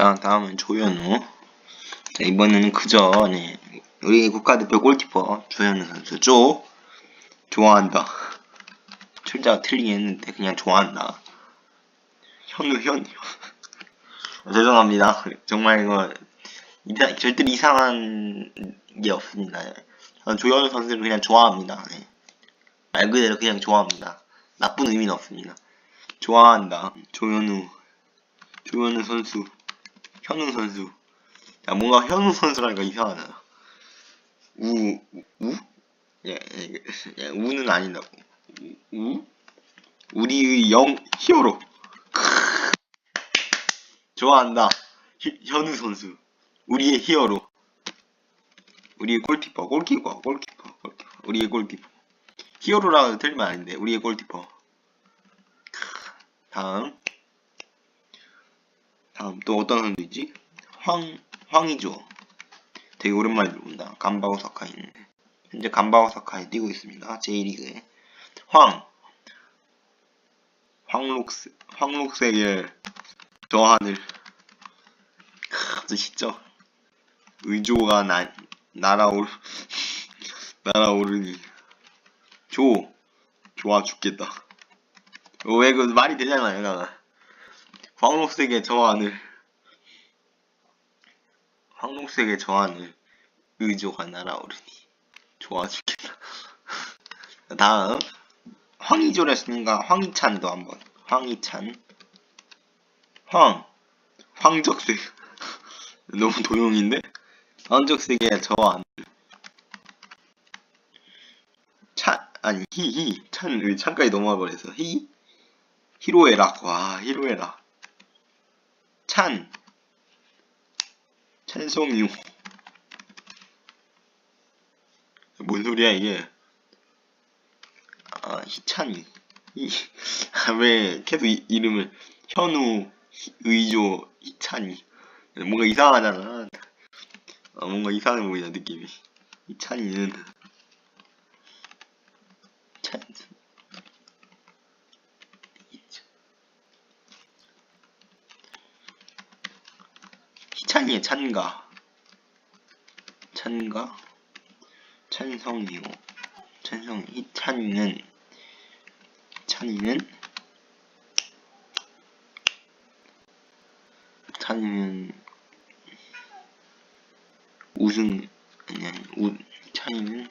자, 다음은 조현우. 자, 이번에는 그저, 네. 우리 국가대표 골키퍼 조현우 선수. 조. 좋아한다. 출자가 틀리긴 했는데, 그냥 좋아한다. 현우, 현. 아, 죄송합니다. 정말 이거, 이상, 절대 이상한 게 없습니다. 조현우 선수를 그냥 좋아합니다. 네. 말 그대로 그냥 좋아합니다. 나쁜 의미는 없습니다. 좋아한다. 조현우. 조현우 선수. 현우 선수. 야, 뭔가 현우 선수라니까 이상하다. 우, 우? 예, 예, 예, 우는 아니다고. 우? 우? 우리의 영 히어로. 크으. 좋아한다. 히, 현우 선수. 우리의 히어로. 우리의 골키퍼, 골키퍼, 골키퍼, 골키퍼. 우리의 골키퍼. 히어로라고 틀리면 아닌데, 우리의 골키퍼. 크으. 다음. 다음 또 어떤 선수 있지? 황, 황이죠. 되게 오랜만에 들어본다. 감바오 사카이는. 현재 감바오 사카이 뛰고 있습니다. J리그에. 황. 황록스, 황록색의 저 하늘. 시죠. 의조가 나, 날아올, 날아오르니. 조. 좋아 죽겠다. 어, 왜, 그, 말이 되잖아요, 나. 황록색의 저 하늘. 황록색의 저 하늘. 의조가 날아오르니. 좋아 죽겠다. 다음. 황희조를 했으니까 황희찬도 한번. 황희찬. 황. 황적색. 너무 도용인데? 황적색의 저 하늘. 찬, 아니, 히, 히. 찬, 왜 찬까지 넘어가 버려서. 히? 히로에락. 와, 히로에락. 찬. 찬송유. 뭔 소리야, 이게. 아, 희찬이. 이, 아, 왜 계속 이, 이름을 현우, 희- 의조, 희찬이. 뭔가 이상하잖아. 아, 뭔가 이상해 보이다, 느낌이. 희찬이는. 찬. 찬이의 찬가. 찬가. 찬성이요. 찬성, 희찬이는, 찬이는, 찬이는, 우승, 아니, 아니, 우, 찬이는,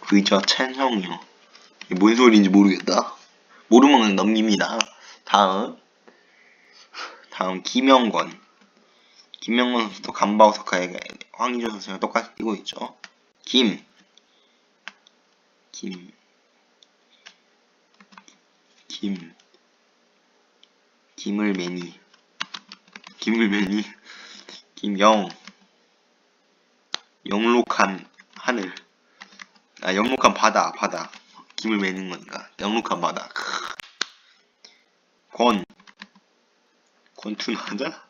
그저 찬성이요. 뭔 소리인지 모르겠다. 모르면 넘깁니다. 다음. 다음, 김영권. 김명건 선수도 간바오 사카에게 황희조 선수랑 똑같이 뛰고 있죠. 김, 김, 김, 김을 매니, 김을 매니, 김영, 영록한 하늘, 아 영록한 바다, 바다, 김을 매는 거니까. 영록한 바다. 크. 권, 권투나자?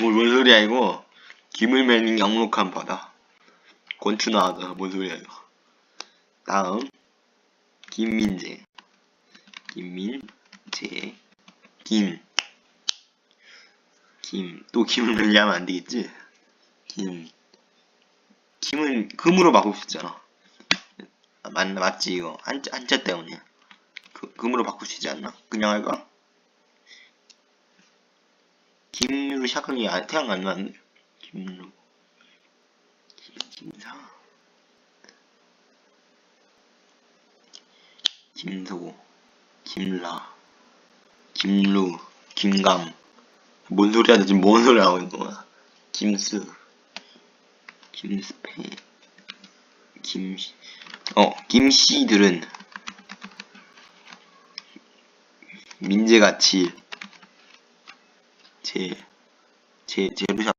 뭐, 뭔 소리야, 이거? 김을 매는 영록한 바다. 권투나하다. 뭔 소리야, 이거? 다음. 김민재. 김민재. 김. 김. 또 김을 매려면 안 되겠지? 김. 김은 금으로 바꾸고 싶잖아. 아, 맞, 맞지, 이거. 한자, 한자 때문에. 그, 금으로 바꿀 수 있지 않나? 그냥 할까? 김으로 시작하는 게 태양 안 나는데 김루. 김사. 김소 김라. 김루. 김감. 뭔 소리 하지 지금 뭔 소리 하고 있는 거야? 김스 김스페. 김 어, 김씨들은 민재같이 제, 제, 제루샵.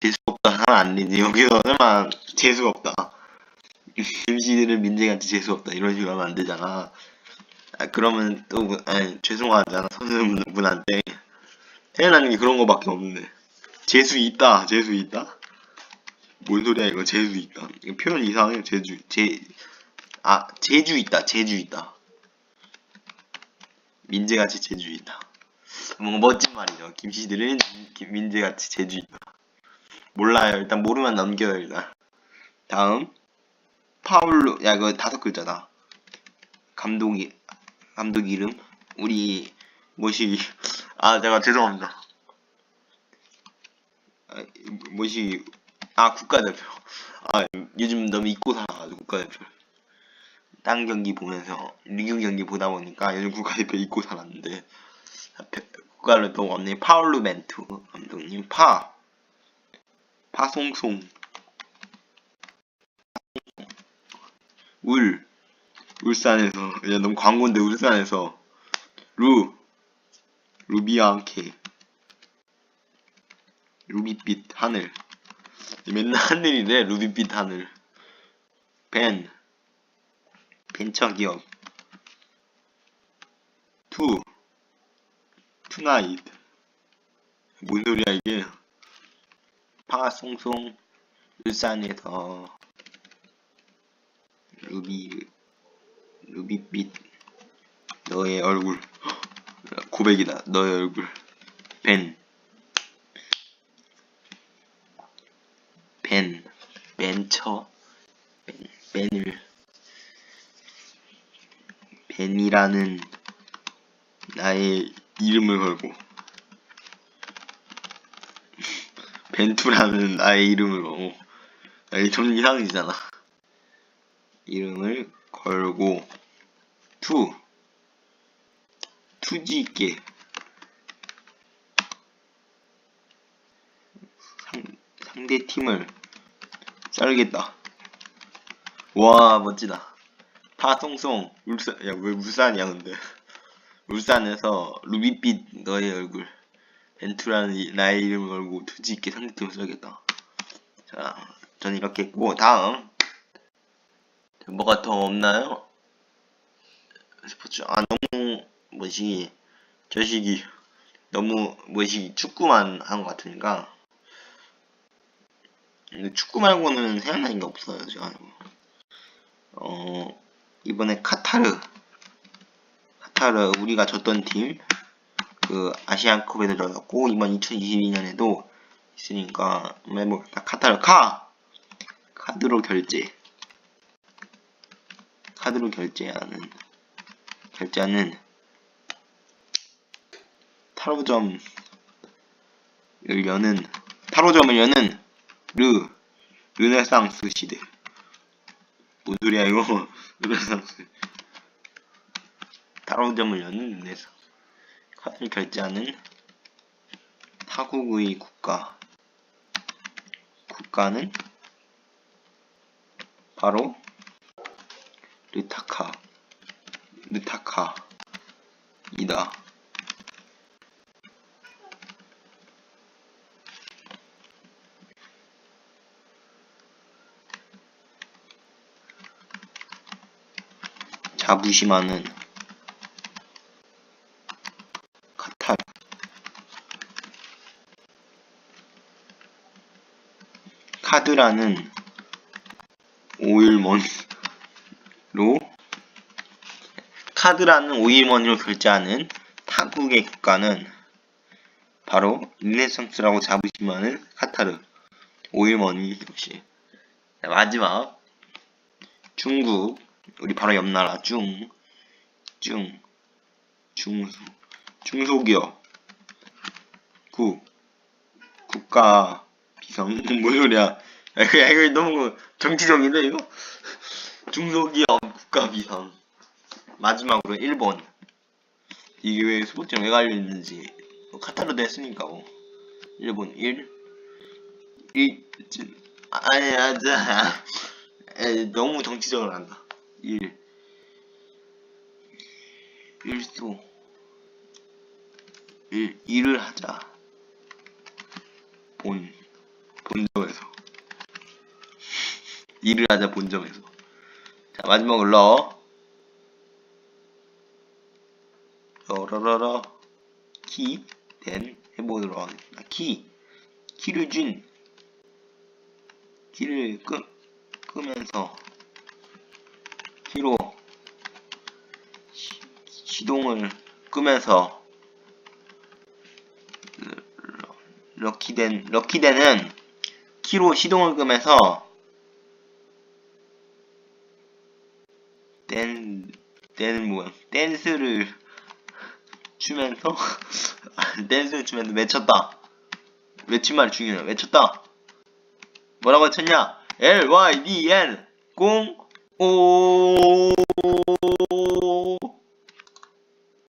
재수 없다 하면 안 되지. 여기서 설마 재수 없다. 김씨들은 민재같이 재수 없다. 이런 식으로 하면 안 되잖아. 아, 그러면 또, 뭐- 아니, 죄송하잖아. 선생님분한테. 태어나는 게 그런 거밖에 없는데. 재수 있다. 재수 있다? 뭔 소리야, 이거. 재수 있다. 이거 표현 이상해. 재주, 제, 아, 제주 있다. 제주 있다. 민재같이 제주이다. 뭔가 멋진 말이죠. 김씨들은 김- 민재같이 제주이다. 몰라요. 일단 모르면 넘겨요 일단. 다음 파울로 야 이거 다섯 글자다. 감독이 감독 이름 우리 뭐시 아 제가 죄송합니다. 아, 뭐시 아 국가대표 아 요즘 너무 잊고 살아가지고 국가대표 딴 경기 보면서 리그 경기 보다 보니까 요즘 국가대표 잊고 살았는데 국가대표 없네 파울루 멘투 감독님 파. 파송송. 울. 울산에서 야 너무 광고인데 울산에서. 루. 루비앙케. 루비빛 하늘. 맨날 하늘이래 루비빛 하늘. 벤. 벤처기업. 투 투나잇 뭔 소리야 이게? 파송송 울산에서 루비 루비빛 너의 얼굴. 고백이다 너의 얼굴. 벤 벤, 벤처, 벤, 벤을, 벤이라는 나의 이름을 걸고, 벤투라는 나의 이름을 걸고, 아, 이게 좀 이상해지잖아. 이름을 걸고, 투, 투지 있게, 상, 상대 팀을 썰겠다. 와 멋지다. 파송송. 울산 야 왜 울산이야 근데 울산에서 루비빛 너의 얼굴 벤투라는 이- 나의 이름을 걸고 투지 있게 상대팀을 썰겠다. 자, 전 이렇게 했고 다음 뭐가 더 없나요? 스포츠 아 너무 뭐지 저식이 너무 뭐지 축구만 한 것 같으니까 축구 말고는 생각나는 게 없어요, 제가. 어, 이번에 카타르. 카타르, 우리가 졌던 팀. 그, 아시안컵에 들어갔고, 이번 2022년에도 있으니까, 한번. 카타르, 카! 카드로 결제. 카드로 결제하는, 결제하는, 타로점을 여는, 타로점을 여는, 르 르네상스 시대 뭔 소리야 이거 르네상스 타로점을 여는 르네상스 카드를 결제하는 타국의 국가 국가는 바로 르타카 르타카 이다. 자부심하는 카타르 카드라는 오일머니로 카드라는 오일머니로 결제하는 타국의 국가는 바로 르네상스라고 자부심하는 카타르 오일머니 역시 자, 마지막. 중국 우리 바로 옆 나라 중, 중, 중소, 중소기업, 국, 국가 비상, 뭔 소리야? 야, 이거, 이거 너무 정치적인데 이거? 중소기업 국가 비상. 마지막으로 일본. 이게 왜 스포츠랑 왜 갈려 있는지 카타르도 했으니까 뭐. 일본 1, 1, 아니 아자. 에, 너무 정치적으로 한다. 1 일소 1 일을 하자. 본 본점에서. 일을 하자 본점에서. 자 마지막으로 러러러러. 키 된 해보도록 하겠습니다. 키. 키를 준 키를 끄, 끄면서. 키로. 시, 시동을 끄면서 럭키덴 럭키덴은 키로 시동을 끄면서 댄 댄은 뭐야? 댄스를 추면서 댄스를 추면서 외쳤다. 외친 말이 중요해 외쳤다. 뭐라고 외쳤냐? L Y D N 공오